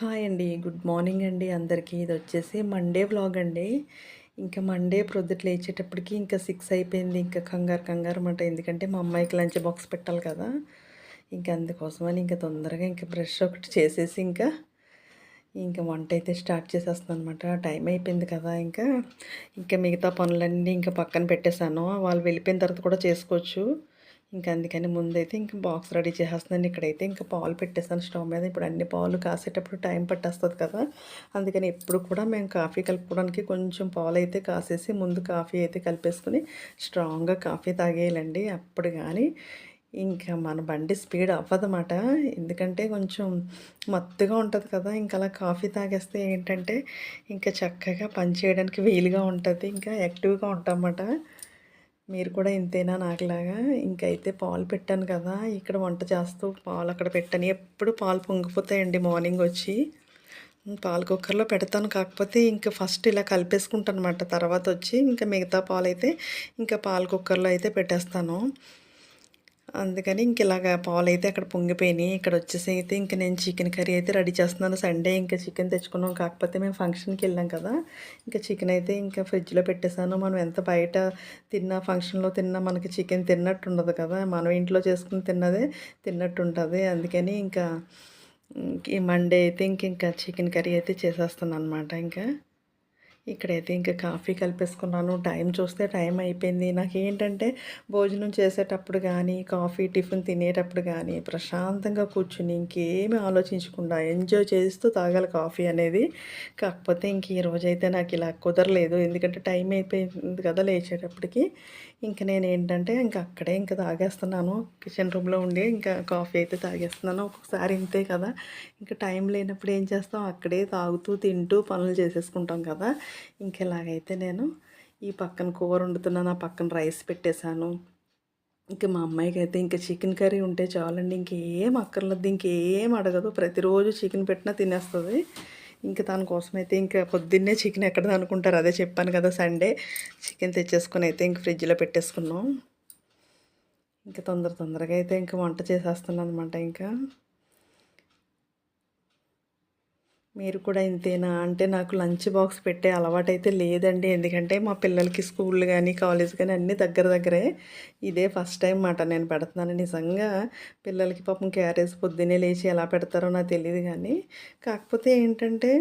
Hi అండి. Good morning అండి అందరికీ. ఇది వచ్చేసి మండే వ్లాగ్ అండి. ఇంకా మండే ప్రొద్దుట లేచేటప్పటికి ఇంకా సిక్స్ అయిపోయింది. ఇంకా కంగారు కంగారు అన్నమాట ఎందుకంటే మా అమ్మాయికి లంచ్ బాక్స్ పెట్టాలి కదా. ఇంకా అందుకోసమని ఇంకా తొందరగా ఇంకా బ్రష్ ఒకటి చేసేసి ఇంకా ఇంకా వంట అయితే స్టార్ట్ చేసేస్తాను అనమాట టైం అయిపోయింది కదా ఇంకా. ఇంకా మిగతా పనులన్నీ ఇంకా పక్కన పెట్టేశాను. వాళ్ళు వెళ్ళిపోయిన తర్వాత కూడా చేసుకోవచ్చు. ఇంకా అందుకని ముందైతే ఇంకా బాక్స్ రెడీ చేసేస్తున్నాను. ఇక్కడైతే ఇంకా పాలు పెట్టేస్తాను స్టవ్ మీద. ఇప్పుడు అన్ని పాలు కాసేటప్పుడు టైం పట్టేస్తుంది కదా. అందుకని ఎప్పుడు కూడా మేము కాఫీ కలుపుకోవడానికి కొంచెం పాలు అయితే కాసేసి ముందు కాఫీ అయితే కలిపేసుకుని స్ట్రాంగ్గా కాఫీ తాగేయాలండి. అప్పుడు కానీ ఇంకా మన బండి స్పీడ్ అవ్వదన్నమాట. ఎందుకంటే కొంచెం మత్తుగా ఉంటుంది కదా. ఇంకా అలా కాఫీ తాగేస్తే ఏంటంటే ఇంకా చక్కగా పని చేయడానికి వీలుగా ఉంటుంది. ఇంకా యాక్టివ్గా ఉంటామన్నమాట. మీరు కూడా ఇంతేనా నాకులాగా? ఇంకైతే పాలు పెట్టాను కదా ఇక్కడ వంట చేస్తూ పాలు అక్కడ పెట్టాను. ఎప్పుడు పాలు పొంగిపోతాయండి మార్నింగ్ వచ్చి. పాలు కుక్కర్లో పెడతాను. కాకపోతే ఇంకా ఫస్ట్ ఇలా కలిపేసుకుంటాను అనమాట తర్వాత వచ్చి ఇంకా మిగతా పాలు అయితే ఇంకా పాలు కుక్కర్లో అయితే పెట్టేస్తాను. అందుకని ఇంక ఇలాగ పాలు అయితే అక్కడ పొంగిపోయినాయి. ఇక్కడ వచ్చేసి అయితే ఇంక నేను చికెన్ కర్రీ అయితే రెడీ చేస్తున్నాను. సండే ఇంకా చికెన్ తెచ్చుకున్నాం. కాకపోతే మేము ఫంక్షన్కి వెళ్ళాం కదా. ఇంకా చికెన్ అయితే ఇంకా ఫ్రిడ్జ్లో పెట్టేశాను. మనం ఎంత బయట తిన్నా ఫంక్షన్లో తిన్నా మనకి చికెన్ తిన్నట్టు ఉండదు కదా. మనం ఇంట్లో చేసుకుని తిన్నదే తిన్నట్టు ఉంటుంది అందుకని ఇంకా ఈ మండే అయితే ఇంక ఇంకా చికెన్ కర్రీ అయితే చేసేస్తాను అనమాట ఇంకా. ఇక్కడైతే ఇంకా కాఫీ కలిపేసుకున్నాను. టైం చూస్తే టైం అయిపోయింది. నాకు ఏంటంటే భోజనం చేసేటప్పుడు కానీ కాఫీ టిఫిన్ తినేటప్పుడు కానీ ప్రశాంతంగా కూర్చుని ఇంకేమి ఆలోచించకుండా ఎంజాయ్ చేస్తూ తాగాలి కాఫీ అనేది. కాకపోతే ఇంక ఈ రోజైతే నాకు ఇలా కుదరలేదు. ఎందుకంటే టైం అయిపోయింది కదా లేచేటప్పటికి. ఇంక నేను ఏంటంటే ఇంకా అక్కడే ఇంకా తాగేస్తున్నాను. కిచెన్ రూమ్లో ఉండి ఇంకా కాఫీ అయితే తాగేస్తున్నాను. ఒక్కొక్కసారి ఇంతే కదా. ఇంకా టైం లేనప్పుడు ఏం చేస్తాం? అక్కడే తాగుతూ తింటూ పనులు చేసేసుకుంటాం కదా. ఇంకెలాగైతే నేను ఈ పక్కన కూర వండుతున్నాను ఆ పక్కన రైస్ పెట్టేశాను. ఇంకా మా అమ్మాయికి అయితే ఇంకా చికెన్ కర్రీ ఉంటే చాలండి ఇంకేం అక్కర్లేదు ఇంకేం అడగదు. ప్రతిరోజు చికెన్ పెట్టినా తినేస్తుంది. ఇంకా దానికోసం అయితే ఇంకా పొద్దున్నే చికెన్ ఎక్కడ అనుకుంటారు అదే చెప్పాను కదా సండే. చికెన్ తెచ్చేసుకొని అయితే ఇంక ఫ్రిడ్జ్లో పెట్టేసుకున్నాం. ఇంకా తొందర తొందరగా అయితే ఇంకా వంట చేసేస్తున్నాను అనమాట ఇంకా. మీరు కూడా ఇంతేనా? అంటే నాకు లంచ్ బాక్స్ పెట్టే అలవాటు అయితే లేదండి. ఎందుకంటే మా పిల్లలకి స్కూల్ కానీ కాలేజ్ కానీ అన్నీ దగ్గర దగ్గరే. ఇదే ఫస్ట్ టైం మాట నేను పెడుతున్నాను. నిజంగా పిల్లలకి పాపం క్యారేజ్ పొద్దున్నే లేచి ఎలా పెడతారో నాకు తెలియదు కానీ కాకపోతే ఏంటంటే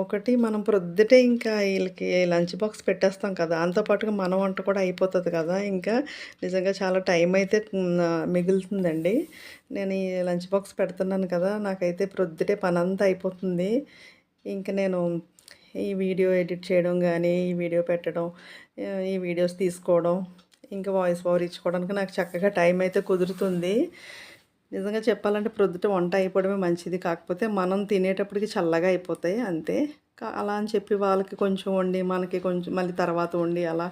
ఒకటి మనం ప్రొద్దుటే ఇంకా వీళ్ళకి లంచ్ బాక్స్ పెట్టేస్తాం కదా. అంతపాటుగా మన వంట కూడా అయిపోతుంది కదా. ఇంకా నిజంగా చాలా టైం అయితే మిగులుతుందండి. నేను ఈ లంచ్ బాక్స్ పెడుతున్నాను కదా. నాకైతే ప్రొద్దుటే పని అంతా అయిపోతుంది. ఇంకా నేను ఈ వీడియో ఎడిట్ చేయడం కానీ ఈ వీడియో పెట్టడం ఈ వీడియోస్ తీసుకోవడం ఇంకా వాయిస్ ఓవర్ ఇచ్చుకోవడానికి నాకు చక్కగా టైం అయితే కుదురుతుంది. నిజంగా చెప్పాలంటే ప్రొద్దుట వంట అయిపోవడమే మంచిది. కాకపోతే మనం తినేటప్పటికి చల్లగా అయిపోతాయి అంతే. అలా అని చెప్పి వాళ్ళకి కొంచెం వండి మనకి కొంచెం మళ్ళీ తర్వాత వండి అలా.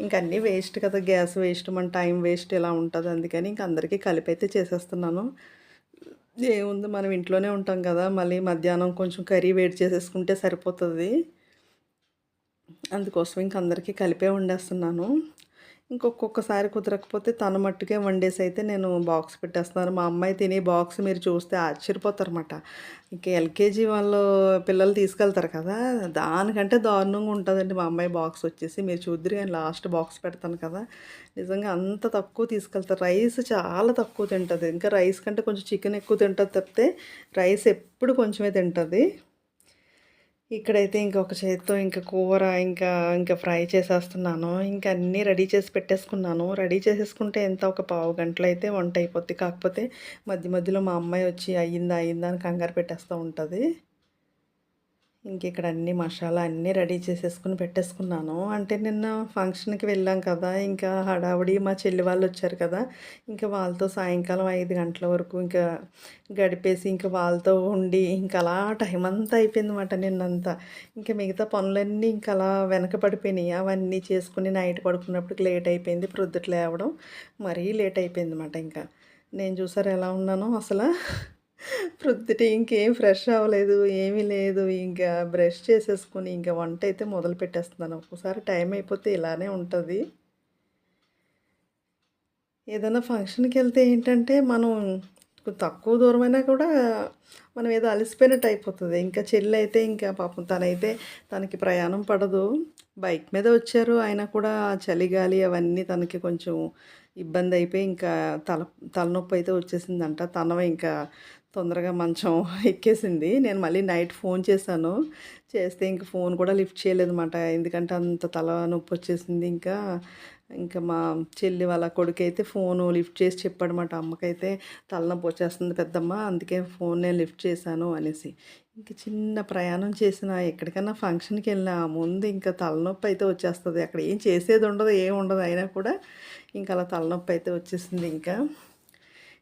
ఇంక అన్నీ వేస్ట్ కదా. గ్యాస్ వేస్ట్ మన టైం వేస్ట్ ఇలా ఉంటుంది. అందుకని ఇంక అందరికీ కలిపి అయితే చేసేస్తున్నాను. ఏముంది? మనం ఇంట్లోనే ఉంటాం కదా. మళ్ళీ మధ్యాహ్నం కొంచెం కర్రీ వేడి చేసేసుకుంటే సరిపోతుంది. అందుకోసం ఇంక అందరికీ కలిపే వండేస్తున్నాను. ఇంకొక్కొక్కసారి కుదరకపోతే తన మట్టుకే వండేసి అయితే నేను బాక్స్ పెట్టేస్తున్నాను మా అమ్మాయి తినే బాక్స్ మీరు చూస్తే ఆశ్చర్యపోతారన్నమాట. ఇంక ఎల్కేజీ వాళ్ళు పిల్లలు తీసుకెళ్తారు కదా దానికంటే దారుణంగా ఉంటుందండి మా అమ్మాయి బాక్స్ వచ్చేసి. మీరు చూద్దరు కానీ లాస్ట్ బాక్స్ పెడతాను కదా. నిజంగా అంత తక్కువ తీసుకెళ్తారు. రైస్ చాలా తక్కువ తింటుంది. ఇంకా రైస్ కంటే కొంచెం చికెన్ ఎక్కువ తింటుంది తప్పితే రైస్ ఎప్పుడు కొంచెమే తింటుంది. ఇక్కడైతే ఇంకొక చేతితో ఇంకా కూర ఇంకా ఇంకా ఫ్రై చేసేస్తున్నాను. ఇంకా అన్నీ రెడీ చేసి పెట్టేసుకున్నాను. రెడీ చేసేసుకుంటే ఎంత ఒక పావు గంటలు అయితే వంట అయిపోద్ది. కాకపోతే మధ్య మధ్యలో మా అమ్మాయి వచ్చి అయ్యిందా అయ్యిందా అని కంగారు పెట్టేస్తూ ఉంటుంది. ఇంక ఇక్కడ అన్ని మసాలా అన్నీ రెడీ చేసేసుకుని పెట్టేసుకున్నాను. అంటే నిన్న ఫంక్షన్కి వెళ్ళాం కదా ఇంకా హడావుడి మా చెల్లి వాళ్ళు వచ్చారు కదా ఇంకా వాళ్ళతో సాయంకాలం ఐదు గంటల వరకు ఇంకా గడిపేసి ఇంకా వాళ్ళతో ఉండి ఇంకా అలా టైం అంతా అయిపోయింది అనమాట నిన్నంతా. ఇంకా మిగతా పనులన్నీ ఇంకా అలా వెనక పడిపోయినాయి. అవన్నీ చేసుకుని నైట్ పడుకున్నప్పటికి లేట్ అయిపోయింది ప్రొద్దుట్లు లేవడం మరీ లేట్ అయిపోయింది అన్నమాట ఇంకా. నేను చూసారు ఎలా ఉన్నానో అసలు. ప్రొద్దుట ఇంకేం ఫ్రెష్ అవ్వలేదు ఏమీ లేదు. ఇంకా బ్రష్ చేసేసుకుని ఇంకా వంట అయితే మొదలు పెట్టేస్తున్నాను. ఒక్కోసారి టైం అయిపోతే ఇలానే ఉంటుంది. ఏదైనా ఫంక్షన్కి వెళ్తే ఏంటంటే మనం తక్కువ దూరమైనా కూడా మనం ఏదో అలసిపోయినట్టు అయిపోతుంది. ఇంకా చెల్లి అయితే ఇంకా పాపం తనైతే తనకి ప్రయాణం పడదు. బైక్ మీద వచ్చారు అయినా కూడా చలిగాలి అవన్నీ తనకి కొంచెం ఇబ్బంది అయిపోయి ఇంకా తల తలనొప్పి అయితే వచ్చేసిందంట. తన ఇంకా తొందరగా మంచం ఎక్కేసింది. నేను మళ్ళీ నైట్ ఫోన్ చేశాను. చేస్తే ఇంక ఫోన్ కూడా లిఫ్ట్ చేయలేదన్నమాట. ఎందుకంటే అంత తల నొప్పి వచ్చేసింది ఇంకా. ఇంకా మా చెల్లి వాళ్ళ కొడుకు అయితే ఫోను లిఫ్ట్ చేసి చెప్పాడన్నమాట. అమ్మకైతే తలనొప్పి వచ్చేస్తుంది పెద్దమ్మ అందుకే ఫోన్ నేను లిఫ్ట్ చేశాను అనేసి. ఇంక చిన్న ప్రయాణం చేసిన ఎక్కడికైనా ఫంక్షన్కి వెళ్ళినా ముందు ఇంకా తలనొప్పి అయితే వచ్చేస్తుంది. అక్కడ ఏం చేసేది ఉండదు ఏం ఉండదు అయినా కూడా ఇంకా అలా తలనొప్పి అయితే వచ్చేసింది ఇంకా.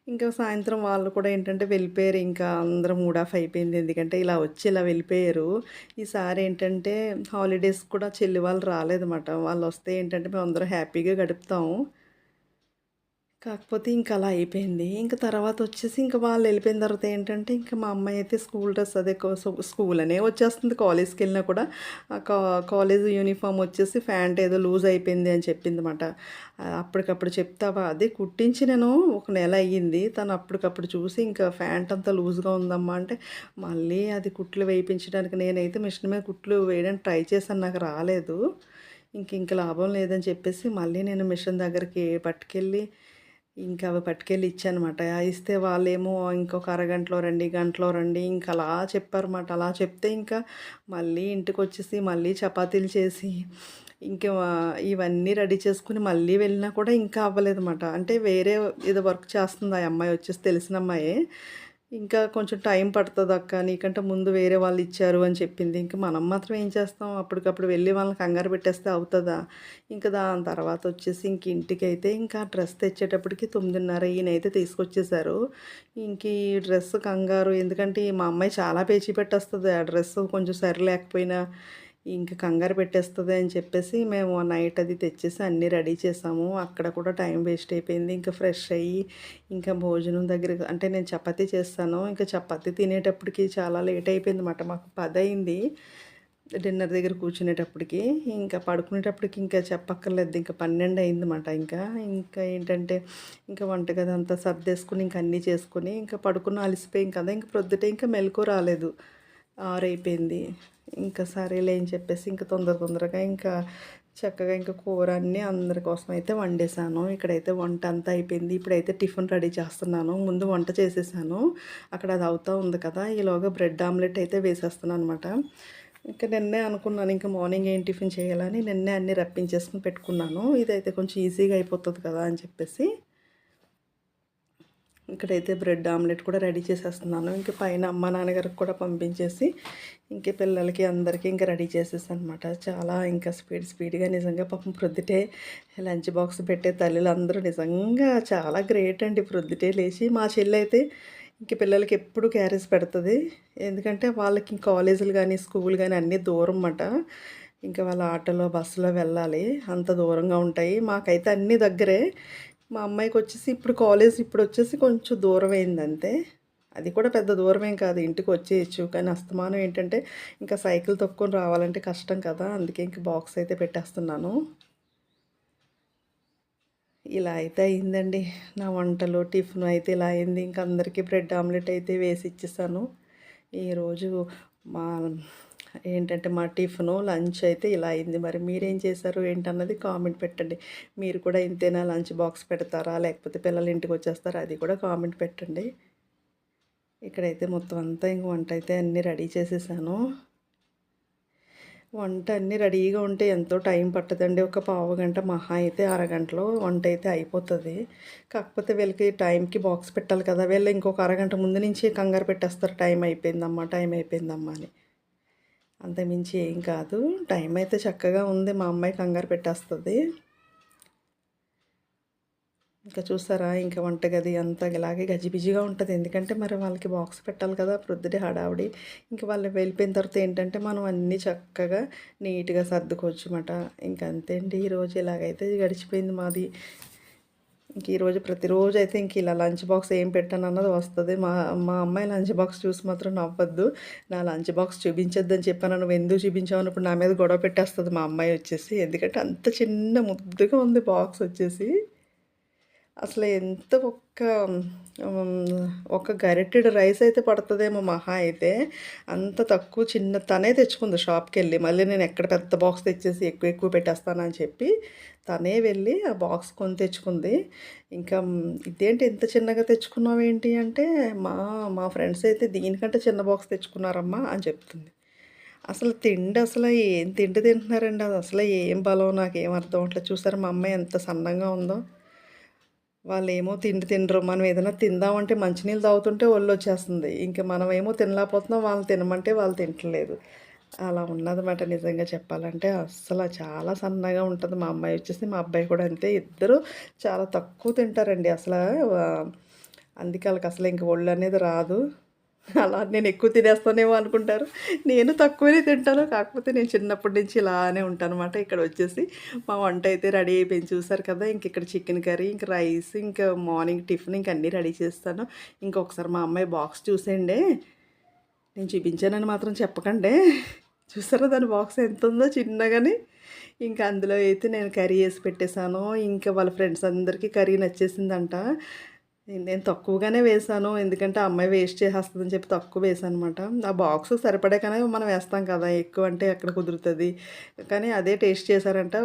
ఇంకా సాయంత్రం వాళ్ళు కూడా ఏంటంటే వెళ్ళిపోయారు. ఇంకా అందరం మూడ్ ఆఫ్ అయిపోయింది. ఎందుకంటే ఇలా వచ్చి ఇలా వెళ్ళిపోయారు. ఈసారి ఏంటంటే హాలిడేస్ కూడా చెల్లి వాళ్ళు రాలేదన్నమాట. వాళ్ళు వస్తే ఏంటంటే మేము అందరం హ్యాపీగా గడుపుతాము. కాకపోతే ఇంకా అలా అయిపోయింది. ఇంకా తర్వాత వచ్చేసి ఇంకా వాళ్ళు వెళ్ళిపోయిన తర్వాత ఏంటంటే ఇంకా మా అమ్మాయి అయితే స్కూల్ డ్రెస్ అదే స్కూల్ అనే వచ్చేస్తుంది. కాలేజ్కి వెళ్ళినా కూడా కాలేజ్ యూనిఫామ్ వచ్చేసి ప్యాంట్ ఏదో లూజ్ అయిపోయింది అని చెప్పింది అనమాట అప్పటికప్పుడు చెప్తావా? అదే కుట్టించి నేను ఒక నెల అయ్యింది. తను అప్పటికప్పుడు చూసి ఇంకా ప్యాంట్ అంతా లూజ్గా ఉందమ్మా అంటే మళ్ళీ అది కుట్లు వేయించడానికి నేనైతే మిషన్ మీద కుట్లు వేయడానికి ట్రై చేశాను. నాకు రాలేదు. ఇంక ఇంక లాభం లేదని చెప్పేసి మళ్ళీ నేను మిషన్ దగ్గరికి పట్టుకెళ్ళి ఇంకా అవి పట్టుకెళ్ళి ఇచ్చానమాట. ఇస్తే వాళ్ళేమో ఇంకొక అరగంటలో రండి గంటలో రండి ఇంకా అలా చెప్పారన్నమాట. అలా చెప్తే ఇంకా మళ్ళీ ఇంటికి వచ్చేసి మళ్ళీ చపాతీలు చేసి ఇంకా ఇవన్నీ రెడీ చేసుకుని మళ్ళీ వెళ్ళినా కూడా ఇంకా అవ్వలేదన్నమాట. అంటే వేరే ఏదో వర్క్ చేస్తుంది ఆ అమ్మాయి వచ్చేసి తెలిసిన అమ్మాయి. ఇంకా కొంచెం టైం పడుతుంది అక్క నీకంటే ముందు వేరే వాళ్ళు ఇచ్చారు అని చెప్పింది. ఇంకా మనం మాత్రం ఏం చేస్తాం? అప్పటికప్పుడు వెళ్ళి వాళ్ళని కంగారు పెట్టేస్తే అవుతుందా? ఇంకా దాని తర్వాత వచ్చేసి ఇంక ఇంటికి అయితే ఇంకా డ్రెస్ తెచ్చేటప్పటికి తొమ్మిదిన్నర ఈయనైతే తీసుకొచ్చేసారు. ఇంక ఈ డ్రెస్ కంగారు ఎందుకంటే మా అమ్మాయి చాలా పేచీ పెట్టేస్తుంది. ఆ డ్రెస్ కొంచెం సరి లేకపోయినా ఇంక కంగారు పెట్టేస్తుంది అని చెప్పేసి మేము నైట్ అది తెచ్చేసి అన్నీ రెడీ చేసాము. అక్కడ కూడా టైం వేస్ట్ అయిపోయింది. ఇంకా ఫ్రెష్ అయ్యి ఇంకా భోజనం దగ్గర అంటే నేను చపాతీ చేస్తాను. ఇంకా చపాతీ తినేటప్పటికి చాలా లేట్ అయిపోయింది అనమాట మాకు పది అయింది డిన్నర్ దగ్గర కూర్చునేటప్పటికి. ఇంకా పడుకునేటప్పటికి ఇంకా చెప్పక్కర్లేదు. ఇంకా పన్నెండు అయిందన్నమాట ఇంకా. ఇంకా ఏంటంటే ఇంకా వంటగది అంతా సర్దేసుకుని ఇంకా అన్నీ చేసుకుని ఇంకా పడుకున్న అలసిపోయింది కదా. ఇంకా ప్రొద్దుటే ఇంకా మెలకు రాలేదు. ఆరైపోయింది. ఇంకా సరేలే అని చెప్పేసి ఇంకా తొందర తొందరగా ఇంకా చక్కగా ఇంకా కూర అన్నీ అందరి కోసం అయితే వండేసాను ఇక్కడైతే వంట అంతా అయిపోయింది. ఇప్పుడైతే టిఫిన్ రెడీ చేస్తున్నాను. ముందు వంట చేసేసాను. అక్కడ అది అవుతూ ఉంది కదా. ఈలోగా బ్రెడ్ ఆమ్లెట్ అయితే వేసేస్తున్నాను అనమాట ఇంకా నిన్నే అనుకున్నాను ఇంకా మార్నింగ్ ఏం టిఫిన్ చేయాలని. నిన్నే అన్నీ రప్పించేసుకుని పెట్టుకున్నాను. ఇదైతే కొంచెం ఈజీగా అయిపోతుంది కదా అని చెప్పేసి. ఇక్కడైతే బ్రెడ్ ఆమ్లెట్ కూడా రెడీ చేసేస్తున్నాను. ఇంక పైన అమ్మ నాన్నగారికి కూడా పంపించేసి ఇంక పిల్లలకి అందరికీ ఇంకా రెడీ చేసేసి అనమాట చాలా ఇంకా స్పీడ్ స్పీడ్గా నిజంగా పాపం ప్రొద్దుటే లంచ్ బాక్స్ పెట్టే తల్లులందరూ నిజంగా చాలా గ్రేట్ అండి ప్రొద్దుటే లేచి. మా చెల్లి అయితే ఇంక పిల్లలకి ఎప్పుడు క్యారేజ్ పెడుతుంది. ఎందుకంటే వాళ్ళకి కాలేజీలు కానీ స్కూల్ కానీ అన్నీ దూరం అన్నమాట. ఇంకా వాళ్ళ ఆటోలో బస్సులో వెళ్ళాలి. అంత దూరంగా ఉంటాయి. మాకైతే అన్నీ దగ్గరే. మా అమ్మాయికి వచ్చేసి ఇప్పుడు కాలేజ్ ఇప్పుడు వచ్చేసి కొంచెం దూరం అయింది అంతే అది కూడా పెద్ద దూరమేం కాదు. ఇంటికి వచ్చేయచ్చు. కానీ అస్తమానం ఏంటంటే ఇంకా సైకిల్ తొక్కుని రావాలంటే కష్టం కదా. అందుకే ఇంక బాక్స్ అయితే పెట్టేస్తున్నాను. ఇలా అయితే అయిందండి. నా వంటలు టిఫిన్ అయితే ఇలా అయింది. ఇంకా అందరికీ బ్రెడ్ ఆమ్లెట్ అయితే వేసి ఇచ్చేసాను. ఈరోజు మా ఏంటంటే మా టిఫిను లంచ్ అయితే ఇలా అయింది. మరి మీరేం చేశారు? ఏంటన్నది కామెంట్ పెట్టండి. మీరు కూడా ఇంతేనా? లంచ్ బాక్స్ పెడతారా? లేకపోతే పిల్లలు ఇంటికి వచ్చేస్తారా? అది కూడా కామెంట్ పెట్టండి. ఇక్కడైతే మొత్తం అంతా ఇంక వంట అయితే అన్నీ రెడీ చేసేసాను. వంట అన్నీ రెడీగా ఉంటే ఎంతో టైం పట్టదండి. ఒక పావు గంట మహా అయితే అరగంటలో వంట అయితే అయిపోతుంది. కాకపోతే వీళ్ళకి టైంకి బాక్స్ పెట్టాలి కదా. వీళ్ళు ఇంకొక అరగంట ముందు నుంచి కంగారు పెట్టేస్తారు. టైం అయిపోయిందమ్మా టైం అయిపోయిందమ్మా అని. అంతమించి ఏం కాదు. టైం అయితే చక్కగా ఉంది. మా అమ్మాయి కంగారు పెట్టేస్తుంది. ఇంకా చూసారా? ఇంకా వంటగది అంతా ఇలాగే గజిబిజిగా ఉంటుంది. ఎందుకంటే మరి వాళ్ళకి బాక్స్ పెట్టాలి కదా. ప్రొద్దుటి హడావిడి. ఇంకా వాళ్ళు వెళ్ళిపోయిన తర్వాత ఏంటంటే మనం అన్నీ చక్కగా నీట్గా సర్దుకోవచ్చు అన్నమాట. ఇంకా అంతే అండి ఈరోజు ఇలాగైతే గడిచిపోయింది మాది. ఇంక ఈరోజు ప్రతిరోజు అయితే ఇంక ఇలా లంచ్ బాక్స్ ఏం పెట్టాను అన్నది వస్తుంది. మా మా అమ్మాయి లంచ్ బాక్స్ చూసి మాత్రం నవ్వద్దు. నా లంచ్ బాక్స్ చూపించొద్దని చెప్పాను. నువ్వు ఎందుకు చూపించావు అన్నప్పుడు నా మీద గొడవ పెట్టేస్తుంది మా అమ్మాయి వచ్చేసి. ఎందుకంటే అంత చిన్న ముద్దుగా ఉంది బాక్స్ వచ్చేసి. అసలు ఎంత ఒక్క ఒక గరిటెడ్ రైస్ అయితే పడుతుందేమో మహా అయితే. అంత తక్కువ చిన్న తనే తెచ్చుకుంది షాప్కి వెళ్ళి మళ్ళీ నేను ఎక్కడ పెద్ద బాక్స్ తెచ్చేసి ఎక్కువ ఎక్కువ పెట్టేస్తానని చెప్పి తనే వెళ్ళి ఆ బాక్స్ కొని తెచ్చుకుంది. ఇంకా ఇదేంటి ఎంత చిన్నగా తెచ్చుకున్నావు ఏంటి అంటే మా మా ఫ్రెండ్స్ అయితే దీనికంటే చిన్న బాక్స్ తెచ్చుకున్నారమ్మా అని చెప్తుంది. అసలు తిండి అసలు ఏం తిండి తింటున్నారండి? అది అసలు ఏం బలం? నాకు ఏం అర్థం అట్లా చూసారు మా అమ్మాయి ఎంత సన్నంగా ఉందో? వాళ్ళు ఏమో తిండి తినరు. మనం ఏదైనా తిందామంటే మంచినీళ్ళు తాగుతుంటే ఒళ్ళు వచ్చేస్తుంది. ఇంకా మనం ఏమో తినలేకపోతున్నాం వాళ్ళు తినమంటే వాళ్ళు తింటలేదు. అలా ఉన్నదన్నమాట నిజంగా చెప్పాలంటే. అస్సలు చాలా సన్నగా ఉంటుంది. మా అమ్మాయి వచ్చేసి మా అబ్బాయి కూడా అంతే. ఇద్దరు చాలా తక్కువ తింటారండి. అసలు అందుకే వాళ్ళకి అసలు ఇంక ఒళ్ళు అనేది రాదు. అలా నేను ఎక్కువ తినేస్తానేమో అనుకుంటారు. నేను తక్కువనే తింటాను కాకపోతే నేను చిన్నప్పటి నుంచి ఇలానే ఉంటాను అనమాట ఇక్కడ వచ్చేసి. మా వంట అయితే రెడీ అయిపోయింది చూసారు కదా ఇంక ఇక్కడ చికెన్ కర్రీ ఇంక రైస్ ఇంకా మార్నింగ్ టిఫిన్ ఇంక అన్నీ రెడీ చేస్తాను. ఇంకొకసారి మా అమ్మాయి బాక్స్ చూసేయండి. నేను చూపించానని మాత్రం చెప్పకండి. చూసారా దాని బాక్స్ ఎంత ఉందో చిన్నగాని. ఇంకా అందులో అయితే నేను కర్రీ వేసి పెట్టేశాను. ఇంకా వాళ్ళ ఫ్రెండ్స్ అందరికీ కర్రీ నచ్చేసిందంట. నేను తక్కువగానే వేసాను ఎందుకంటే అమ్మాయి వేస్ట్ చేసేస్తుందని చెప్పి తక్కువ వేసాను అనమాట ఆ బాక్స్ సరిపడే కానీ మనం వేస్తాం కదా ఎక్కువ అంటే ఎక్కడ కుదురుతుంది. కానీ అదే టేస్ట్ చేశారంట.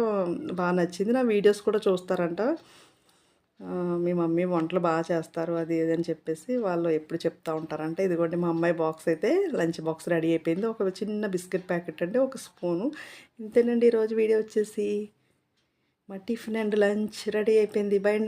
బాగా నచ్చింది. నా వీడియోస్ కూడా చూస్తారంట. మీ మమ్మీ వంటలు బాగా చేస్తారు అది ఇది అని చెప్పేసి వాళ్ళు ఎప్పుడు చెప్తా ఉంటారంట. ఇదిగోండి మా అమ్మాయి బాక్స్ అయితే లంచ్ బాక్స్ రెడీ అయిపోయింది. ఒక చిన్న బిస్కెట్ ప్యాకెట్ అంటే ఒక స్పూను. ఇంతేనండి ఈరోజు వీడియో వచ్చేసి. మా టిఫిన్ అండ్ లంచ్ రెడీ అయిపోయింది. Bye and